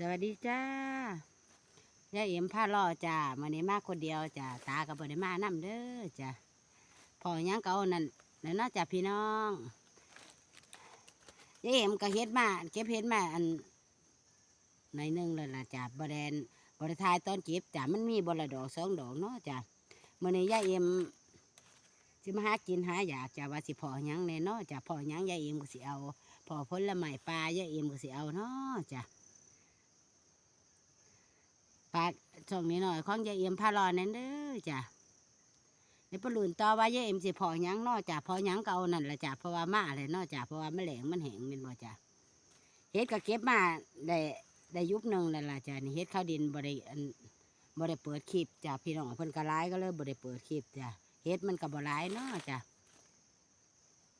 สวัสดีจ้ายายเอ็มผ้าล่อจ้ามานี้มาคนเดียวจ้าตากับบไดมานํเด้อจ้าพอหยังเก่านั่นนั่นเนาจ้าพี่น้องยายเอ็มก็เฮ็ดมาเก็บเฮ็ดมาอันในหนึงเลยล่ะจ้าบแดนบริทายตอนเก็บจ้ามันมีบละดอกสองดอกเนาะจ้ามื่อนี้ยายเอ็มสิมาหากินหาอยากจ้าว่าสิพอหยังแน่เนาะจ้าพอหยังยายเอ็มก็สิเอาพอผลไม้ปลายายเอ็มก็สิเอาเนาะจ้า ปากช่องนี้หน่อยของยายเอ็มพารอนั่นเด้อจ้ะในปลุนต่อว่ายายเอ็มสิพอหยังนอจ้ะพอหยังเก่านั่นแหละจ้ะเพราะว่ามาเลยเนอจ้ะเพราะว่าแหลงมันแห้งมันบ่จ้ะเฮ็ดก็เก็บมาได้ได้ยุบหนึ่งนั่นแหละจ้ะนี่เฮ็ดข้าวดินบ่ได้บ่ได้เปิดคลิปจ้ะพี่น้องเพิ่นก็ร้ายก็เลยบ่ได้เปิดคลิปจ้ะเฮ็ดมันก็บ่ร้ายเนาะจ้ะ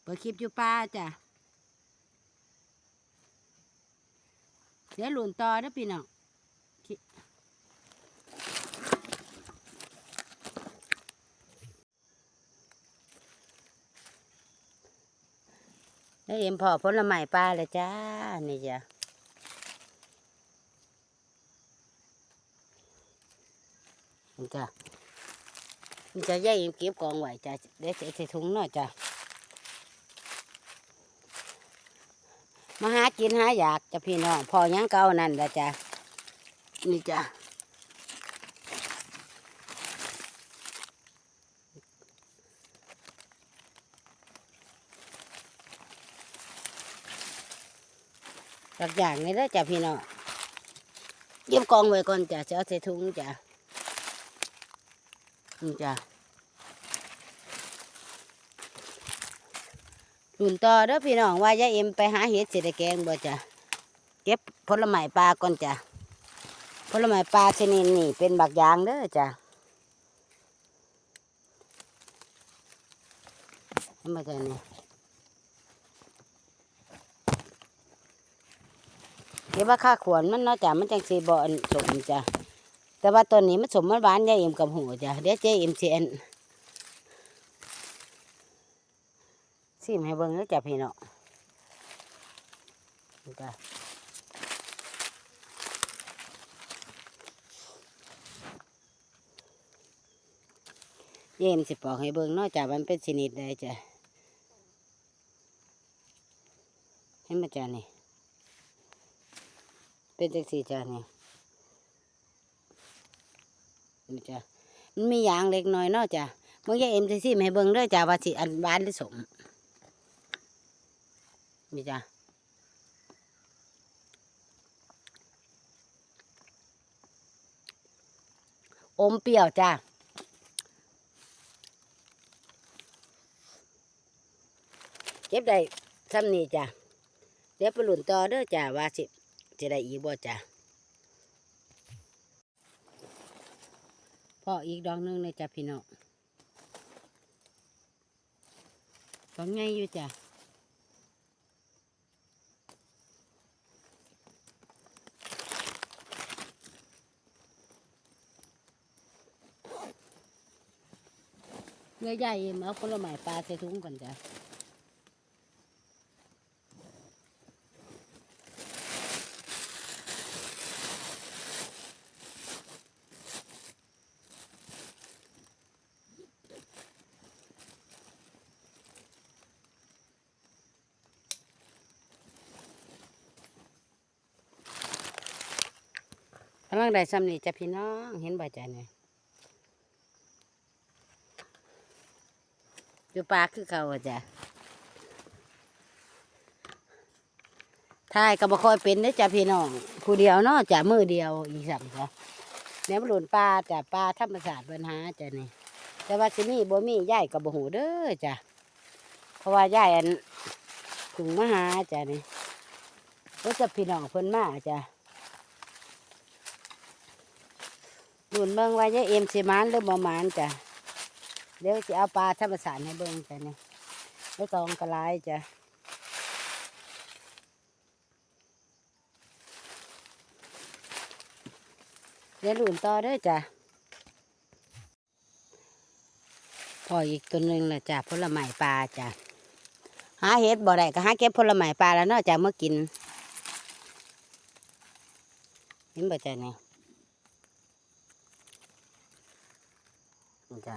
เปิดคลิปอยู่ป่าจ้ะเดี๋ยวหลุนต่อเด้อพี่น้อง ได้เอ็มพอผลไม้ปลาเลยจ้า นี่จ้ะนี่จ้ะนี่จะย่ายเอ็มเก็บกองไว้จ้ะเดี๋ยวใส่ถุงหน่อยจ้ะมาหากินหาอยากจะพี่น้องพอยังเก่านั่นละจ้ะนี่จ้ะ หลักอย่างนี้แล้วจ้ะพี่น้องเก็บกองไว้ก่อนจ้ะจะเอาใส่ถุงจ้ะนี่จ้ะรุ่นต่อเด้อพี่น้องว่ายายเอ็มไปหาเห็ดเสได็แกงบ่จ้ะเก็บผลไม้ปลาก่อนจ้ะผลไม้ปลาชนิดนี้เป็นบักยางเด้อจ้ะเห็นบ่จ้ะนี่ เดี๋ยวว่าค่าขวนมันนาะจ้ะมันจังสีบ่อนสมจ้ะแต่ว่าตัวนี้มันสมมันหวานยายเอ็มกับหูจ้ะเดี๋ยวเจ๊เอ็มเซียนซิมให้เบิ่งแล้วจ้ะพี่น้องนี่จ้ะยายเอ็มสิปอกให้เบิ่งนาะจ้ะมันเป็นชนิดใดจ้ะเห็นไหมจ้ะนี่ เป็นจังสี่จ้านี่นี่จ้ะมันมีอย่างเล็กน้อยเนาะจ้ะมึงอย่าเอ็มจังสี่ให้เบิ่งเด้อจ้ะว่าสิอันหวานหรือสมนี่จ้ะอมเปรี้ยวจ้ะเก็บได้ซ้ำนี่จ้ะเดี๋ยวไปหลุนต่อเด้อจ้ะว่าสิ จะได้อีกบ่จ้ะพออีกดอกหนึงเลยจ้ะพี่น้องดอกใหญ่อยู่จ้ะเงื่อใหญ่เอาผลไม้ปลาใส่ถุงก่อนจ้ะ งได้ซ้ำนี่จะพี่น้องเห็นบ่จ้ะเนี่ยอยู่ปลาคือเขาอะจ้ะทายก็บ่ค่อยเป็นเด้จ้ะพี่น้อง ผู้เดียวเนาะจ้ะมือเดียวอีสัมจ้ะแนวหลุนปลาจ้ะปลาธรรมศาสตร์ปัญหาจ้ะนี่แต่ว่าสิมีบ่มีย่ายกับบ่หูเด้อจ้ะเพราะว่าย่ายอันถึงมหาจ้ะนี่ก็จะพี่น้องเพิ่นมาจ้ะ ดุนเบิ่งว่ายายเอ็มสิมานหรือบ่หมานจ้ะเดี๋ยวจะเอาปลาธรรมศาสตร์ให้เบิ่งจ้ะนี่ไม่ต้องกระไรจ้ะเดี๋ยวหลุนต่อเด้อจ้ะพออีกตัวหนึ่งละจ้ะผลไม้ปลาจ้ะหาเห็ดบ่ได้ก็หาเก็บผลไม้ปลาแล้วนาะจ้ะเมื่อกินเห็นบ่จ้ะเนี่ยนี่จ้ะ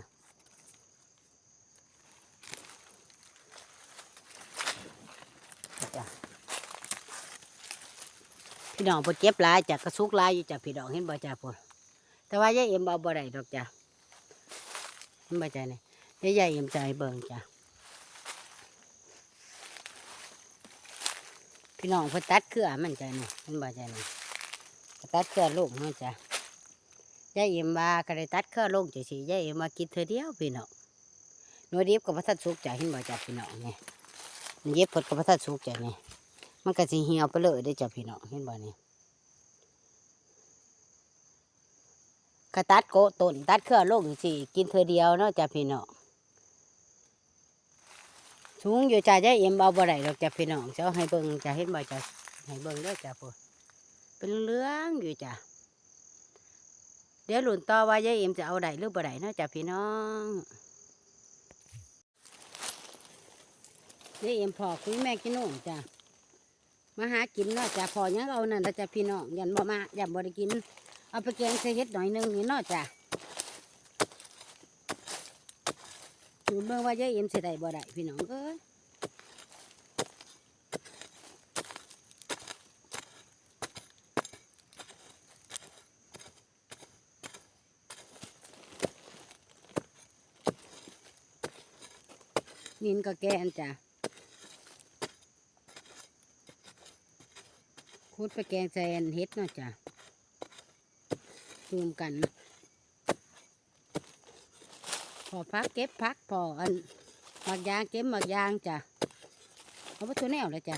นี่จ้ะ พี่น้องพิ่นเก็บลายจากกระซุกลายอยู่จ้ะพี่น้องเห็นบ่จ้ะพุ่นแต่ว่ายายเอ็มเอาบ่ได้ดอกจ้ะเห็นบ่จ้ะเนี่ยยายเอ็มให้เบิ่งจ้ะพี่น้องพิ่นตัดเครือมันจ้ะนี่ยเห็นบ่จ้ะนี่ยตัดเครือลูกมันจ้ะยายเอ็มว่าก็ได้ตัดเครือลงจังซี่ยายเอ็มมากินเธอเดียวพี่น้องหน่วยเดียบกับพระทัดสุกจ้ะเห็นบ่จ้ะพี่น้องนี่นี่เย็บเพิ่นกับพระทัดสุกจ้ะนี่ มันก็สิเหี่ยวไปเลยเด้จ้ะพี่น้องเห็นบ่นี่ก็ตัดโกต้นตัดเครือลงจังซี่กินเธอเดียวเนาะจ้ะพี่น้องสูงอยู่จ้าจะเอ็มเอาบ่ได้ดอกจ้ะพี่น้องจะเอาให้เบิ่งจะเห็นบ่จ้ะให้เบิ่งเด้อจ้ะพุ่นเป็นเรื่องอยู่จ้ะเดี๋ยวหลุนต่อว่ายายเอ็มจะเอาได้หรือบ่ได้เนาะจ้ะพี่น้องยายเอ็มพอคุยแม่กินนุ่มจ้ะ มาหากินเนาะจ้ะพอยังเอานั่นละจ้ะพี่น้องยันบ่มายันบ่ได้กิน เอาไปแกงใส่เฮ็ดหน่อยหนึงนี่เนาะจ้ะดูเบิ่งว่ายายเอ็มสิได้บ่ได้พี่น้องเอ้ยนินก็แกนจ้ะ พุดไปแกงแซนเฮ็ดเนาะจ้ะรวมกันพอพักเก็บพักพออันหมักยางเก็บหมักยางจ้ะเอาไปตัวแนวเลยจ้ะ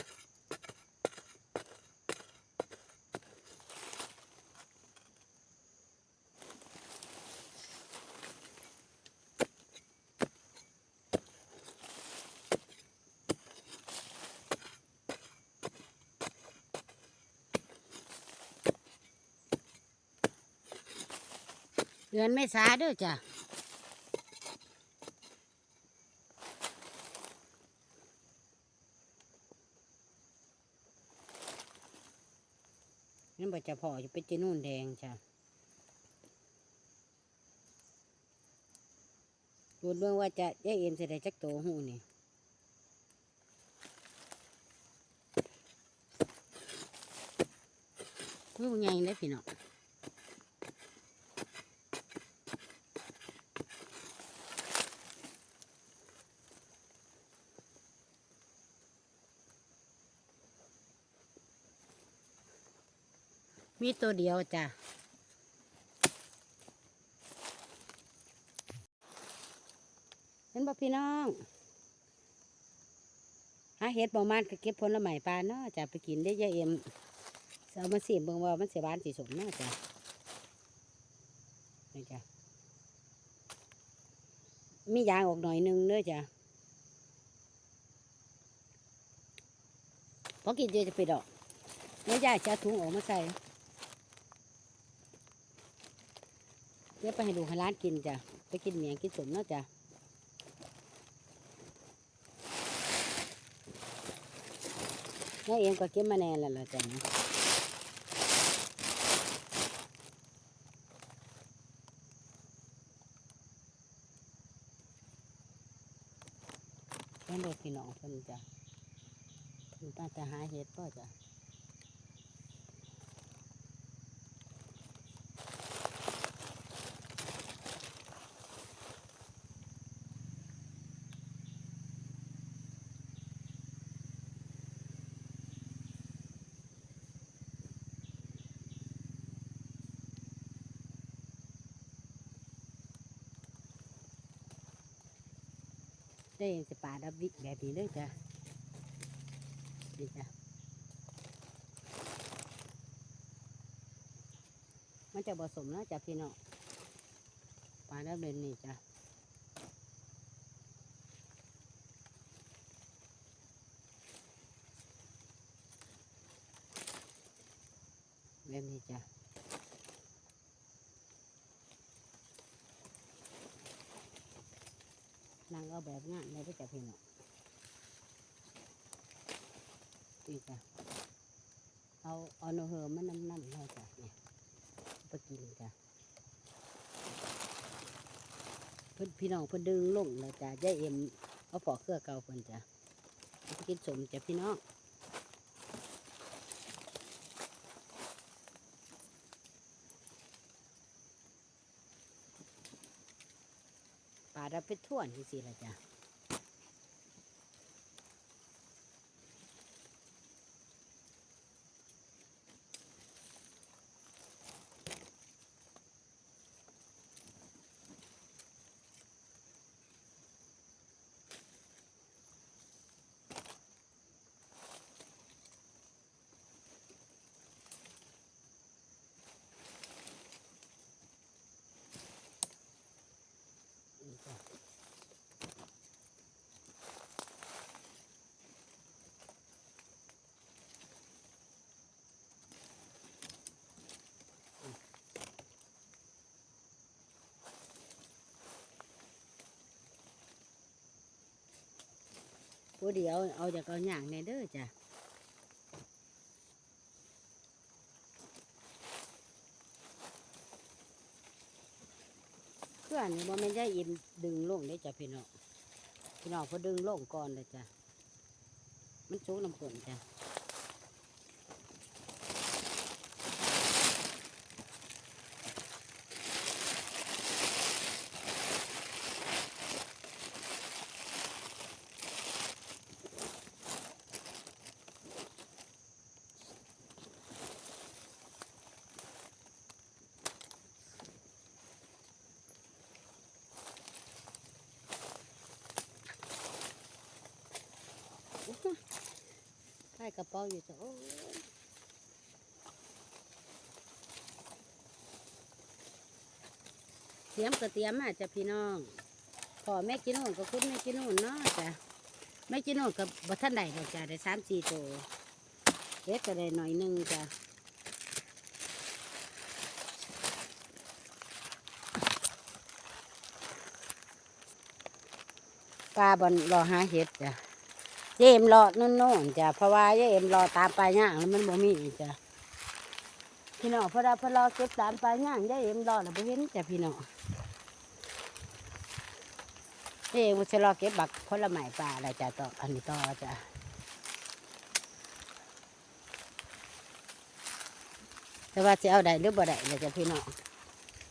ดือนไม่สาด้อจ้ะนั่นบอกจะพอจะเป็นจีนู่นแดงจ้ะดูดเบื้องว่าจะแยกเอ็นเสได็จจักโตหูนี่ลูกใหญ่เลยพี่น้อง มีตัวเดียวจ้ะเห็นบ่พี่น้องหาเห็ดบ่มานก็เก็บผลไม้ปลาเนาะจ้ะไปกินได้ยายเอ็มเอามาสิเบิ่งว่ามันสิหวานสิสมเนาะจ้ะนี่จ้ะมียางออกหน่อยหนึงเด้อจ้ะพอกินเยอะจะไปดอกแล้วยายจะถุงออกมาใส่ เดี๋ยวไปให้ดูให้ร้านกินจ้ะ ไปกินเมียงกินสมเนาะจ้ะน้าเอ็มก็เก็บมาแน่แล้วล่ะจ้ะนะต้องโดดพี่น้องเพิ่อนจ้ะเพิ่นตั้งแต่หาเห็ดป่ะจ้ะ ได้เองสิป่าดับวิแบบนี้เลยจ้ะนี่จ้ะมันจะผสมแล้วจ้ะพี่น้องปลาดับเดินนี่จ้ะแบบนี้จ้ะ นาง เอาแบบงานเลยไปจับพี่น้องนี่จ้ะเอาเอานเฮอมันน้ำน้ำเลยจ้ะเนี่ยไปกินจ้ะเพิ่นพี่น้องเพิ่นดึงลงเลยจ้ะยายเอ็มเอาปอกเครือเก่าเพิ่นจ้ะไปกินสมจ้ะพี่น้องปลาดับ ไปท่วนที่สิละจ้ะ นี่จ้ะ ผู้เดียวเอาจากเอาอย่างในเด้อจ้ะเพื่อนบ่แม่นยายอิมดึงลงได้จ้ะพี่น้องพี่น้องเขาดึงลงก่อนเลยจ้ะมันสูงน้ำฝนจ้ะ ใส่กระเป๋าอยู่จ้ะเตรียมก็เตรียมมาจ้ะพี่น้องพอแม่กินนู่นก็คุณแม่กินนู่นเนาะจ้ะแม่กินนู่นกับบัท่านใดดอกจ้ะได้สามสี่ตัวเล็กก็ได้หน่อยหนึงจ้ะปลาบอลรอหาเห็ดจ้ะ เยเอ็มรอนู่นนู่นจ้ะเพราะว่าเยเอ็มรอตามปลาย่างแล้วมันบ่มีจ้ะพี่น้องพอเราพอเราเก็บตามปลาย่างเยเอ็มรอแล้วบ่เห็นจ้ะพี่น้องเยเอ็มจะรอเก็บบักผลไม้ปลาอะไรจ้ะต่ออันนี้ต่อจ้ะแต่ว่าจะเอาได้หรือบ่ได้เลยจ้ะพี่น้อง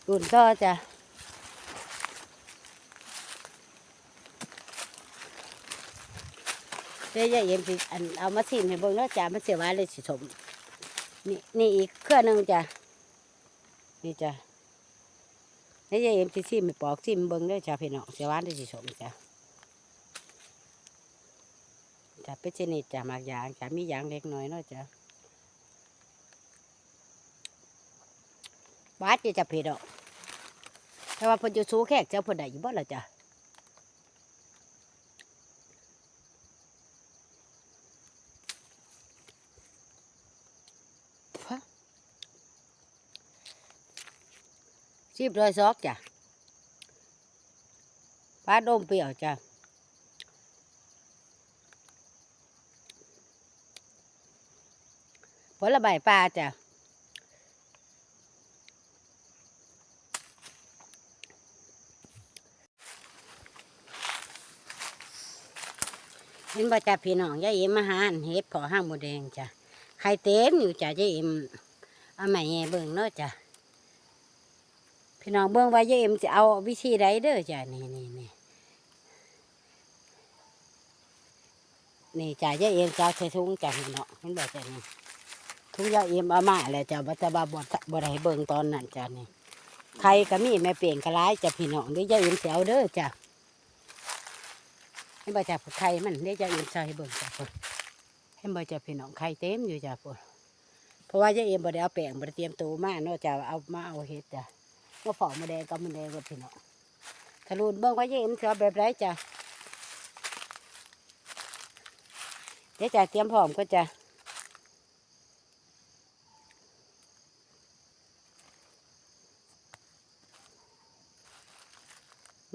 รุ่นต่อจ้ะ เดี๋ยวยายเอ็มสิอันเอามาซิมให้เบิ่งแล้วจ้ามันเสียหวาเลยสิสมนี่นี่อีกเครื่องนึงจ้ะนี่จ้ะเดี๋ยวยายเอ็มสิซิมให้ปอกซิมเบิ่งแล้วจ้าพี่น้องเสียหวาเลยสิสมจ้ะจ้ะเป็นชนิดจ้ะมากยางจ้ะมียางเล็กน้อยเนาะจ้ะหวานจะจะพี่น้องแต่ว่าพิ่นจะสู้แขกเจ้าพิ่นได้อยู่บ่ล่ะจ้ะ สิบร้อยซอกจ้ะปลาดมเปรี้ยวจ้ะผลไม้ปลาจ้ะเห็นบ่จ้ะพี่น้องยายเอ็มมาหาเห็ดพอห้างหมูแดงจ้ะไข่เต็มอยู่จ้ะยายเอ็มเอาใหม่เบิ่งเนาะจ้ะ พี่น้องเบิ่งว่ายายเอ็มจะเอาวิธีใดเด้อจ้ะนี่นี่นี่นี่จ้ะยายเอ็มจะเอาใส่ถุงจ้ะพี่น้องเห็นบ่จ้ะนี่ถุงยายเอ็มเอามาแล้วจ้ะบ่จะบ่บ่บ่ได้เบิ่งตอนนั้นจ้ะนี่ใครก็มีแม่เปลี่ยนกระไรจ้ะพี่น้องเดี๋ยายเอ็มจะเอาเด้อจ้ะเห็นบ่จ้ะไข่มันเดี๋ยายเอ็มให้เบิ่งจ้ะพุ่นเห็นบ่จ้ะพี่น้องไข่เต็มอยู่จ้ะพุ่นเพราะว่ายายเอ็มบ่ได้เอาแป้งบ่ได้เตรียมตัวมาเนาะจ้ะเอามาเอาเฮ็ดจ้ะ มาฝอมาแดงกับมันแดงกับพี่น้องทะลุนเบิ่งว่าเย็นเสือแบบไรจ้ะเดี๋ยวจะเตรียมพร้อมก็จะ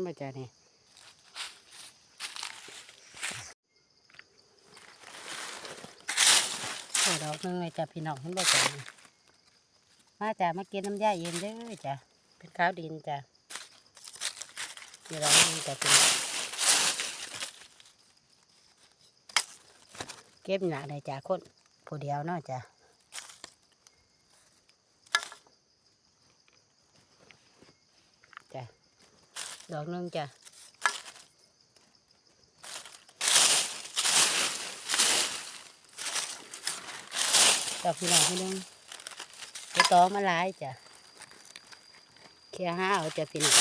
มาจ้ะนี่ใส่ดอกหนึงเลยจ้ะพี่น้องเห็นบ่จ้ะมาจ้ะมากินน้ำยาเย็นเด้อจ้ะ เป็นข้าวดินจ้ะเดี๋ยวเราจะเป็นเก็บหนาเลยจ้ะคนผู้เดียวเนาะจ้ะจ้ะดอกนึงจ้ะดอกพี่น้องพี่นึงไปตอมาหลายจ้ะ เคลียห้าเอาจะพี่น้อง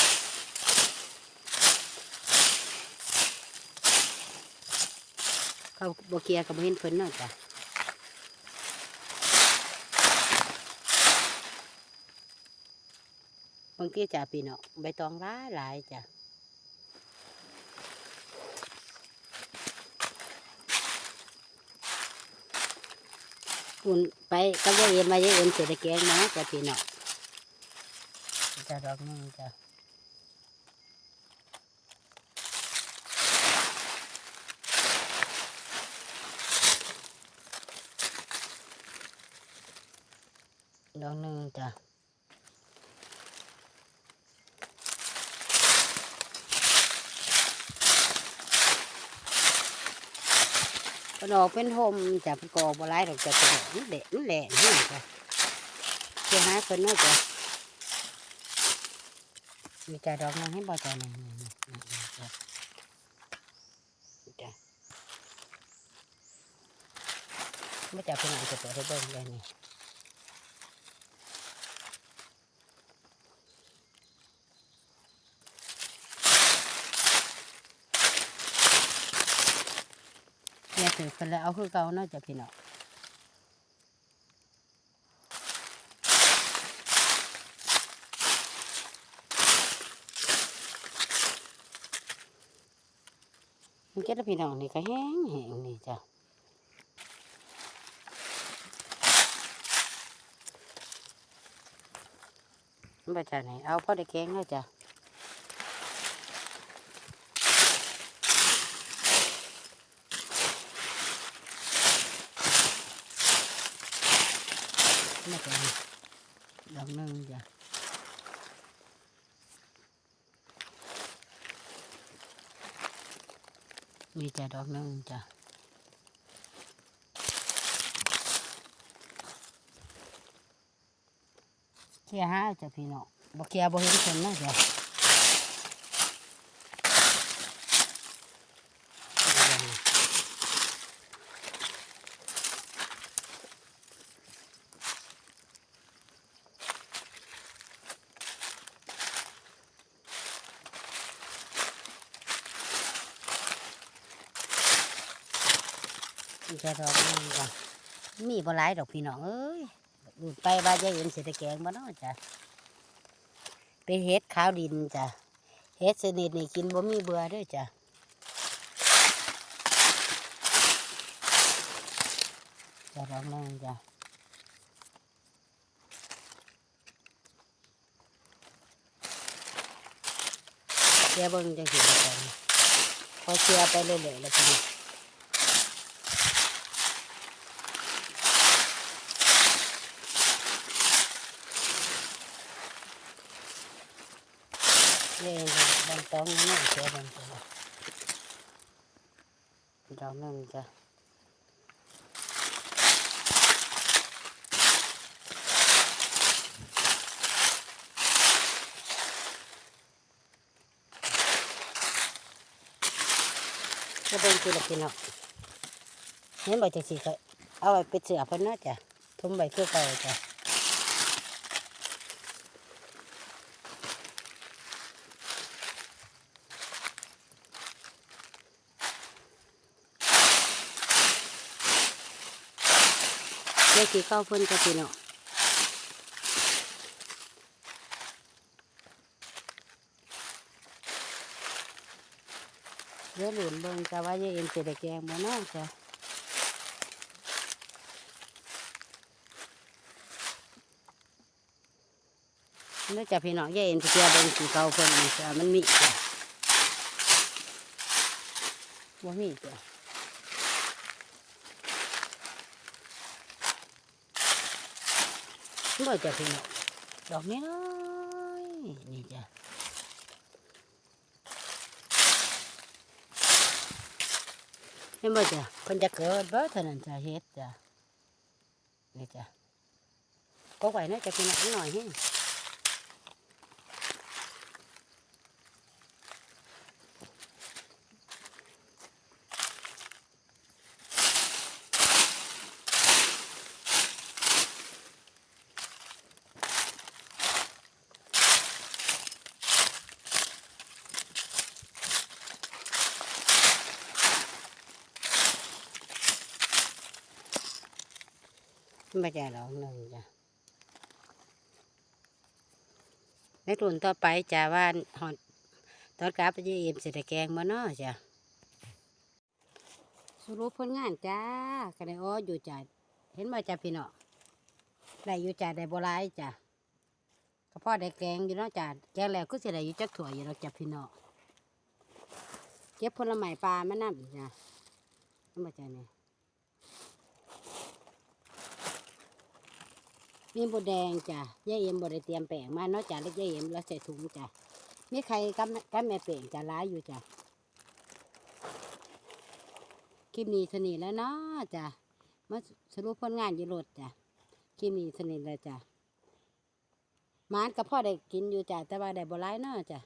เขาบเคียกับเห็นเพิ่นนาะจ้ะบางทีจ้ะพี่น้องใบตองหลายหลายจ้ะคุณไปก็ยายเอ็นมายายเอ็นเสร็จแกงนะจ้ะพี่น้อง จะดอกนึงจ้ะดอกนึงจ้ะกระดอกเป็นโฮมจะเป็นกอบหลายดอกจะเป็นมันเด็มันแหลงนี่จ้ะเจ้าหาเพิ่นเนาจะ มีจ้ะดอกหนึงให้บ่จ้ะนี่นี่นี่นี่นี่จ้ะจ้ะไม่จ้ะพี่น้องจะเปิดให้เบิ่งเลยนี่เนี่ยถือคนแล้วเอาคือเก่าเนาจะพี่น้อง เก็ดพี่น้องนี่ก็แห้งแห้งนี่จ้ะมันบ่จ้ะนี่เอาพอได้แกงแล้วจ้ะนี่ก็ดอกหนึงจ้ะ มีแต่ดอกนึงจ้ะเคลียห้าจ้ะพี่น้องบ่เคลียร์บ่เห็นคนนะจ้ะมี แต่ดอกหนึงจ้ะมีบ่หลายดอกพี่น้องเอ้ยดูดไปว่าจะเห็นเศรษฐแกงบ่เนาะจ้ะเป็นเฮ็ดขาวดินจ้ะเฮ็ดชนิดนี่กินบ่มีเบื่อด้วยจ้ะจ้ะดอกหนึงจ้ะเสียเบิ่งจังสิจ้ะพอเสียไปเรื่อยๆแล้วพี่ น้องนี่บางตองนี่เสียบางตัวดอกนึงจ้ะก็เป็นทีละกินเนาะเห็นใบจังสีก็เอาไว้ไปเสือเพิ่นเนาะจ้ะทุ่มใบคือเก่าจ้ะ เด็กที่เข้าเพิ่นก็พี่น้องเดี๋ยวหลุนเบิ่งจะว่าเยายเอ็นสิได้แกงบ่เนาะจ้ะเนื่อจากพี่น้องเยายเอ็นเกียเบิ่งสีเก่าเพิ่นนี่จ้ะมันมีจ้ะบ่มีจ้ะ บ่จ้ะพี่น้องดอกนี้น้อยนี่จ้ะเห็นบ่จ้ะเพิ่นจะเกิดบ่เท่านั้นจะเฮ็ดจ้ะนี่จ้ะก็ไหวนะจ้ะพี่น้องหน่อยให้ ไม่ใช่หรอกหนึ่งจ้ะในรุ่นต่อไปจ้ะว่าหอดตอนกลับไปยี่เอ็มสิได้แกงมาเนาะจ้ะสรุปผลงานจ้าก็ได้อ้ออยู่จ้ะเห็นบ่จ้ะพี่เน้องได้อยู่จ้ะได้บ่หลาจ้ะก็พ่อได้แกงอยู่เนาะจ้ะแกงแล้วก็สิได้อยู่จักถั่วยอยู่เนาะจ้ะพี่เน้องเก็บผลไม้ปลามานำจ้ะเห็นบ่จ้ะเนี่ย มีบดแดงจ้ะย่าเอ็มบดได้เตรียมแป้งมาเนาะจ้ะแล้วย่าเอ็มแล้วใส่ถุงจ้ะมีใครกับกับแม่แป้งจ้ะร้ายอยู่จ้ะคลิปนี้สนิทแล้วเนาะจ้ะมาสรุปผลงานอยู่รถจ้ะคลิปนี้สนิทแล้วจ้ะมานกับพ่อได้กินอยู่จ้ะแต่ว่าได้บ่ร้ายเนาะจ้ะ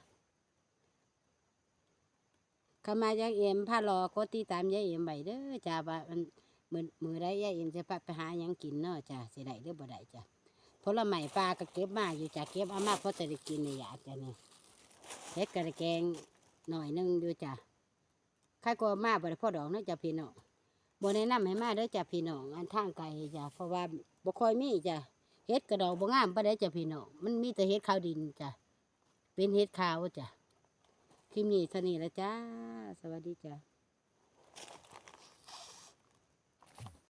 เข้ามาย่าเอ็มพารอกดติดตามย่าเอ็มไว้เด้อจ้ะว่ามันมือมือได้ย่าเอ็มจะพาไปหายังกินเนาะจ้ะสิได้หรือบ่ได้จ้ะ ผลไม้ปลาก็เก็บมาอยู่จ้ะเก็บเอามาเพราะจะได้กินในหยาดจ้ะนี่เฮ็ดกระแกงหน่อยหนึงอยู่จ้ะใครก็มาบ่ได้พ่อดอกเนาะจ้ะพี่น้องบ่แนะนำให้มาเด้อจ้ะพี่น้องอันทางไกลจ้ะเพราะว่าบ่ค่อยมีจ้ะเฮ็ดกระดอกบ่งามปานใดจ้ะพี่น้องมันมีแต่เฮ็ดข้าวดินจ้ะเป็นเฮ็ดข้าวจ้ะคลิปนี้เท่านี้แล้วจ้า สวัสดีจ้ะ